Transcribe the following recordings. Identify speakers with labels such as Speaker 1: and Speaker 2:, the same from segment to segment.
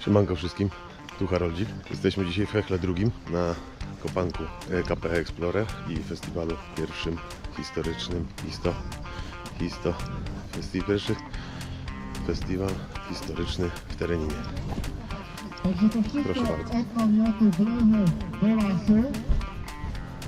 Speaker 1: Siemanko wszystkim, tu Haroldzik. Jesteśmy dzisiaj w Hechle drugim na kopanku e, KPE Explorer i festiwalu pierwszym historycznym Histo, Histo, festi, pierwszy festiwal historyczny w Tereninie. Proszę bardzo.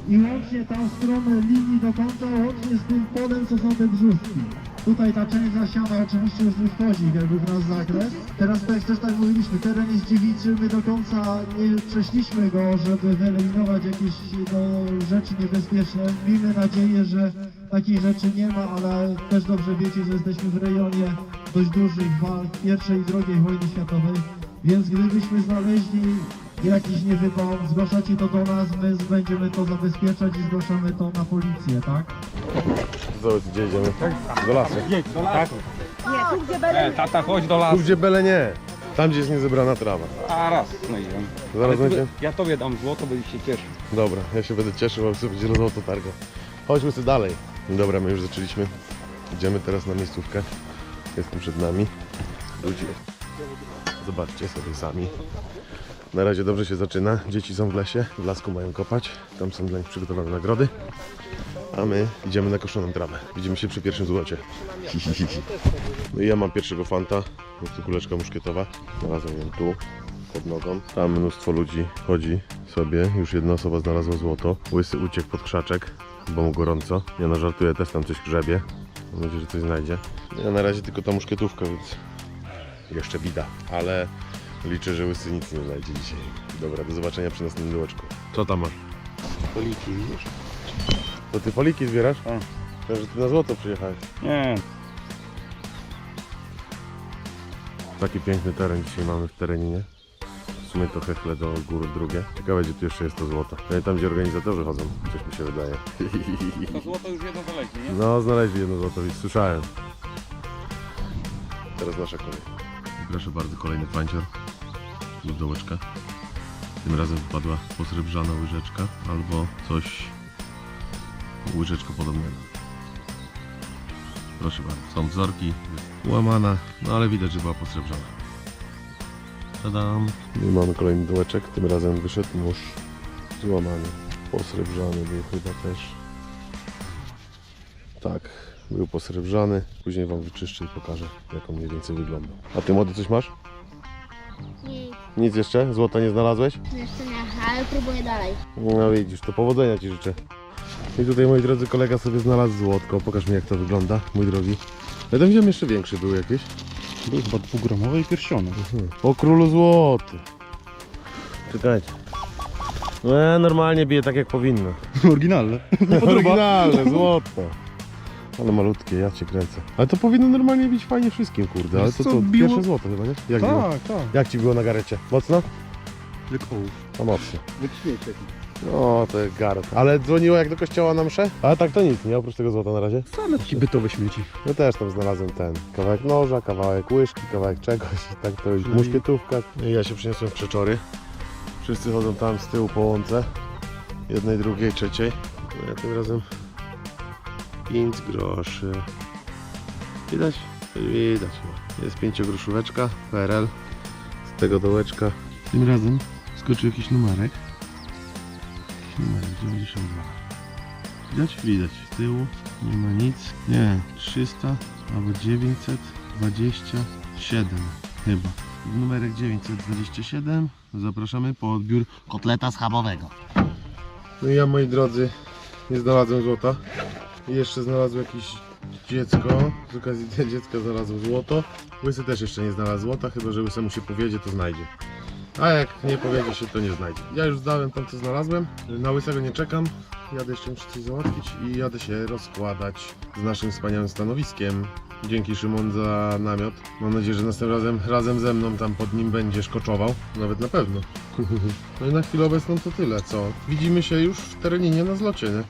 Speaker 2: i łącznie w stronę linii do końca, łącznie z tym polem, co są te brzuszki. Tutaj ta część zasiana oczywiście już nie wchodzi jakby w nasz zakres. Teraz tak jak też tak mówiliśmy, teren jest dziewiczy, my do końca nie przeszliśmy go, żeby wyeliminować jakieś no, rzeczy niebezpieczne. Miejmy nadzieję, że takich rzeczy nie ma, ale też dobrze wiecie, że jesteśmy w rejonie dość dużych walk pierwszej i drugiej wojny światowej. Więc gdybyśmy znaleźli jakiś niewypał, zgłaszacie to do nas, my będziemy to zabezpieczać i zgłaszamy to na policję, tak?
Speaker 1: Zobacz, gdzie idziemy? Do lasu.
Speaker 3: Jedź do lasu.
Speaker 4: Nie, tu gdzie.
Speaker 3: E, tata, chodź do
Speaker 1: Tu
Speaker 3: lasu.
Speaker 1: gdzie bele nie, tam gdzie jest niezebrana trawa.
Speaker 3: A raz znajdziemy.
Speaker 1: Zaraz
Speaker 3: Ale
Speaker 1: będzie?
Speaker 3: Ja tobie dam złoto, będziesz się cieszył.
Speaker 1: Dobra, ja się będę cieszył, bo sobie będzie rozmowa to targa. Chodźmy sobie dalej. Dobra, my już zaczęliśmy. Idziemy teraz na miejscówkę. Jestem przed nami. Ludzi. Zobaczcie sobie sami. Na razie dobrze się zaczyna. Dzieci są w lesie, w lasku mają kopać. Tam są dla nich przygotowane nagrody. A my idziemy na koszoną trawę. Widzimy się przy pierwszym złocie. No i ja mam pierwszego fanta. Jest kuleczka muszkietowa. Znalazłem ją tu, pod nogą. Tam mnóstwo ludzi chodzi sobie. Już jedna osoba znalazła złoto. Łysy uciekł pod krzaczek, bo mu gorąco. Ja no żartuję, też tam coś grzebie. Mam nadzieję, że coś znajdzie. Ja na razie tylko ta muszkietówka, więc jeszcze bida. Ale liczę, że łysy nic nie znajdzie dzisiaj. Dobra, do zobaczenia przy następnym dołeczku. Co tam masz?
Speaker 3: Poliki, widzisz?
Speaker 1: To ty poliki zbierasz?
Speaker 3: Tak.
Speaker 1: To, że ty na złoto przyjechałeś.
Speaker 3: Nie,
Speaker 1: Taki piękny teren dzisiaj mamy w terenie. W sumie to hechle do gór drugie. Ciekawe, gdzie tu jeszcze jest to złoto. Ja Tam, gdzie organizatorzy chodzą, coś mi się wydaje.
Speaker 3: to złoto już jedno znaleźli, nie?
Speaker 1: No, znaleźli jedno złoto, więc słyszałem. Teraz nasza kolej. Proszę bardzo, kolejny pancior lub dołeczka. Tym razem wpadła posrebrzana łyżeczka albo coś łyżeczko podobnego. Proszę bardzo, są wzorki, łamana, no ale widać, że była posrebrzana. Tadam. I mamy kolejny dołeczek, tym razem wyszedł nóż złamany, posrebrzany był chyba też. Tak, był posrebrzany. Później wam wyczyszczę i pokażę, jak on mniej więcej wygląda. A ty młody coś masz?
Speaker 5: Nie,
Speaker 1: Nic jeszcze? Złota nie znalazłeś?
Speaker 5: jeszcze nie, ale próbuję dalej.
Speaker 1: No widzisz, to powodzenia ci życzę. I tutaj moi drodzy kolega sobie znalazł złotko. Pokaż mi jak to wygląda, mój drogi. Ja tam widziałem jeszcze większy był jakieś.
Speaker 6: Był chyba dwugramowy i pierściony.
Speaker 1: O królu złoty. Czekajcie. No normalnie bije tak jak powinno.
Speaker 6: Oryginalne.
Speaker 1: Oryginalne, złoto. Ale malutkie, ja cię kręcę. Ale to powinno normalnie bić fajnie wszystkim, kurde. Ale to
Speaker 6: Co,
Speaker 1: co,
Speaker 6: biło?
Speaker 1: pierwsze złoto chyba, nie? Jak?
Speaker 6: Tak, tak.
Speaker 1: jak ci było na garecie? Mocno?
Speaker 6: Jak ołów.
Speaker 1: No mocno.
Speaker 3: Jak śmiecie.
Speaker 1: No, to jest gard. Ale dzwoniło jak do kościoła na mszę? Ale tak to nic, nie? Oprócz tego złota na razie.
Speaker 6: Same takie bytowe śmieci.
Speaker 1: Ja też tam znalazłem ten kawałek noża, kawałek łyżki, kawałek czegoś i tak to już muszkietówka. No I ja się przyniosłem w krzeczory. Wszyscy chodzą tam z tyłu po łące. Jednej, drugiej, trzeciej. No ja tym razem 5 groszy. Widać? Widać. Jest pięciogroszóweczka, PRL. Z tego dołeczka. Tym razem skoczył jakiś numerek. Numerek 92. Widać? Widać. Z tyłu nie ma nic. Nie, 300 albo 927 chyba. Numerek 927. Zapraszamy po odbiór kotleta schabowego. No i ja moi drodzy nie znalazłem złota. Jeszcze znalazłem jakieś dziecko. Z okazji dziecka znalazłem złoto. Łysy też jeszcze nie znalazł złota, chyba że łysy mu się powiedzie, to znajdzie. A jak nie powiedzie się, to nie znajdzie. Ja już zdałem tam, co znalazłem. Na łysego nie czekam. Jadę jeszcze muszę coś załatwić i jadę się rozkładać z naszym wspaniałym stanowiskiem. Dzięki Szymon za namiot. Mam nadzieję, że następnym razem razem ze mną tam pod nim będziesz koczował. Nawet na pewno. No i na chwilę obecną to tyle, co? Widzimy się już w terenie na zlocie, nie?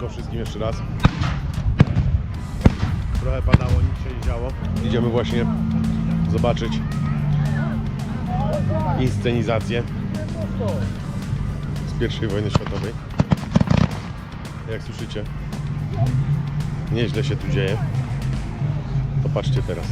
Speaker 1: Siemanko wszystkim jeszcze raz. Trochę padało, nic się nie działo. Idziemy właśnie zobaczyć inscenizację z I wojny światowej. Jak słyszycie, nieźle się tu dzieje. To patrzcie teraz.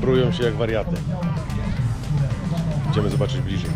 Speaker 1: Prują się jak wariaty. Idziemy zobaczyć bliżej.